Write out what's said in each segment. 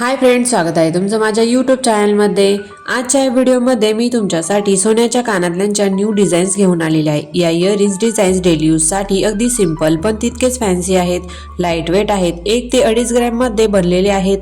Hi friend स्वागत आहे तुमचं माझ्या यूट्यूब चॅनलमध्ये आजच्या या व्हिडिओमध्ये मी तुमच्यासाठी सोन्याच्या कानातल्यांच्या न्यू डिझाईन्स घेऊन आलेल्या आहे. या इयरिंग्स डिझाईन्स डेली यूजसाठी अगदी सिंपल पण तितकेच फॅन्सी आहेत. लाइट वेट आहेत. एक ते अडीच ग्रॅममध्ये बनलेले आहेत.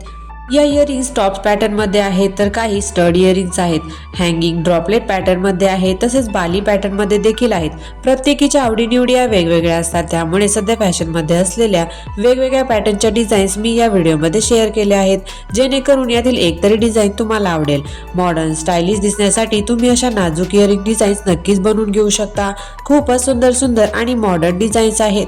या इयरिंग्स टॉप पॅटर्नमध्ये आहेत तर काही स्टड इयरिंग्स आहेत. हँगिंग ड्रॉपलेट पॅटर्नमध्ये आहेत तसेच बाली पॅटर्नमध्ये देखील आहेत. प्रत्येकीच्या आवडीनिवडी या वेगवेगळ्या असतात. त्यामुळे सध्या फॅशनमध्ये असलेल्या वेगवेगळ्या पॅटर्नच्या डिझाईन्स मी या व्हिडिओमध्ये शेअर केल्या आहेत. जेणेकरून यातील एक तरी डिझाईन तुम्हाला आवडेल. मॉडर्न स्टायलिश दिसण्यासाठी तुम्ही अशा नाजूक इयरिंग डिझाईन्स नक्कीच बनवून घेऊ शकता. खूपच सुंदर सुंदर आणि मॉडर्न डिझाईन्स आहेत.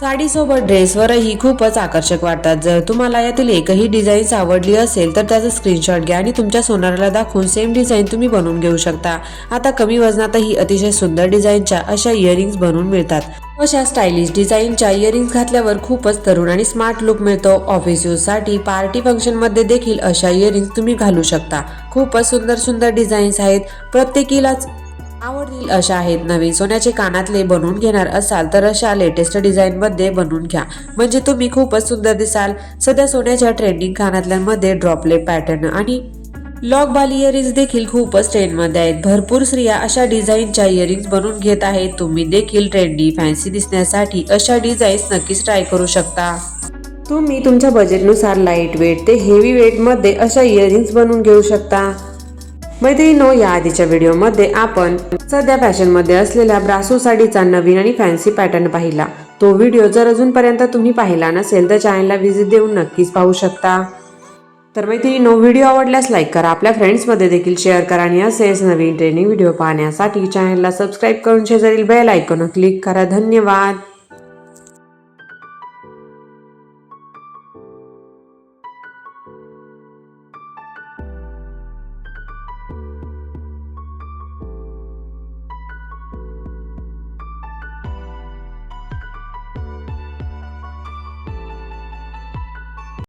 साडीसोबत ड्रेसवरही खूपच आकर्षक वाटतात. जर तुम्हाला यातील एकही डिझाईन्स आवडली असेल तर त्याचा स्क्रीनशॉट घ्या आणि तुमच्या सोनाराला दाखवून सेम डिझाईन तुम्ही बनवून घेऊ शकता. आता कमी वजनातही अतिशय सुंदर डिझाईनच्या अशा इयरिंग्स बनवून मिळतात. अशा स्टायलिश डिझाईनच्या इयरिंग्स घातल्यावर खूपच तरुण आणि स्मार्ट लुक मिळतो. ऑफिस यूजसाठी पार्टी फंक्शनमध्ये देखील अशा इयरिंग्स तुम्ही घालू शकता. खूपच सुंदर सुंदर डिझाईन्स आहेत. प्रत्येकीलाच आवडतील अशा आहेत. नवीन सोन्याचे कानातले बनवून घेणार असाल तर अशा लेटेस्ट डिझाईन मध्ये बनवून घ्या. म्हणजे तुम्ही खूपच सुंदर दिसाल. सध्या सोन्याच्या ट्रेंडिंग कानातल्यांमध्ये ड्रॉपलेट पॅटर्न आणि लॉक बाल इयरिंग्स देखील खूपच ट्रेंडमध्ये आहेत. भरपूर स्त्रिया अशा डिझाईनच्या इयरिंग्स बनवून घेत आहेत. तुम्ही देखील ट्रेंडी फॅन्सी दिसण्यासाठी अशा डिझाईन्स नक्कीच ट्राय करू शकता. तुम्ही तुमच्या बजेटनुसार लाइट वेट ते हेवी वेटमध्ये अशा इयरिंग्स बनवून घेऊ शकता. मैत्रिणीनो या आधीच्या व्हिडिओमध्ये आपण सध्या फॅशनमध्ये असलेल्या ब्रासो साडीचा नवीन आणि फॅन्सी पॅटर्न पाहिला. तो व्हिडिओ जर अजूनपर्यंत तुम्ही पाहिला नसेल तर चॅनलला व्हिजिट देऊन नक्कीच पाहू शकता. तर मैत्रिणीनो व्हिडिओ आवडल्यास लाईक करा. आपल्या फ्रेंड्समध्ये देखील शेअर करा आणि असेच नवीन ट्रेनिंग व्हिडिओ पाहण्यासाठी चॅनलला सबस्क्राईब करून शेजारील बेल आयकॉन क्लिक करा. धन्यवाद!